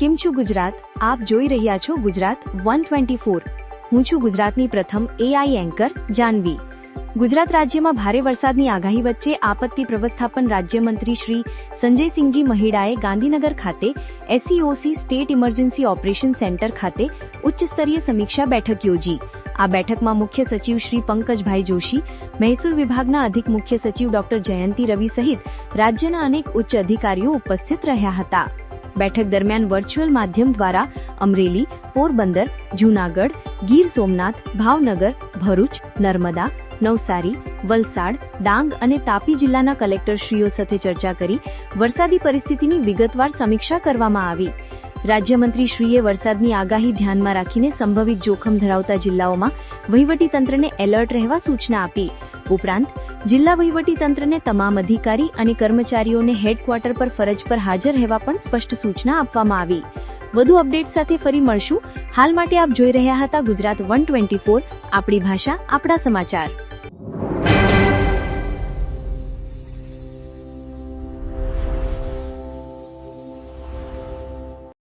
કેમ છું ગુજરાત? આપ જોઈ રહ્યા છો ગુજરાત વન ટ્વેન્ટી ફોર. હું છું ગુજરાતની પ્રથમ એઆઈ એન્કર જાનવી. ગુજરાત રાજ્યમાં ભારે વરસાદની આગાહી વચ્ચે આપત્તિ વ્યવસ્થાપન રાજ્યમંત્રી શ્રી સંજયસિંહજી મહિડાએ ગાંધીનગર ખાતે SCOC state emergency operation centre ખાતે ઉચ્ચ સ્તરીય સમીક્ષા બેઠક યોજી. આ બેઠકમાં મુખ્ય સચિવ શ્રી પંકજભાઈ જોશી, મહેસૂલ વિભાગના અધિક મુખ્ય સચિવ ડોક્ટર જયંતિ રવિ સહિત રાજ્યના અનેક ઉચ્ચ અધિકારીઓ ઉપસ્થિત રહ્યા હતા. બેઠક દરમિયાન વર્ચ્યુઅલ માધ્યમ દ્વારા અમરેલી, પોરબંદર, જૂનાગઢ, ગીર સોમનાથ, ભાવનગર, ભરૂચ, નર્મદા, નવસારી, વલસાડ, ડાંગ અને તાપી જિલ્લાના કલેક્ટરશ્રીઓ સાથે ચર્ચા કરી વરસાદી પરિસ્થિતિની વિગતવાર સમીક્ષા કરવામાં આવી. રાજ્યમંત્રીશ્રીએ વરસાદની આગાહી ધ્યાનમાં રાખીને સંભવિત જોખમ ધરાવતા જિલ્લાઓમાં વહીવટીતંત્રને એલર્ટ રહેવા સૂચના આપી. ઉપરાંત, જિલ્લા વહીવટીતંત્રને તમામ અધિકારી અને કર્મચારીઓને હેડક્વાર્ટર પર ફરજ પર હાજર રહેવા પણ સ્પષ્ટ સૂચના આપવામાં આવી. વધુ અપડેટ સાથે ફરી મળશું. હાલ માટે આપ જોઈ રહ્યા હતા ગુજરાત વન ટ્વેન્ટી ફોર, આપણી ભાષા, આપણા સમાચાર.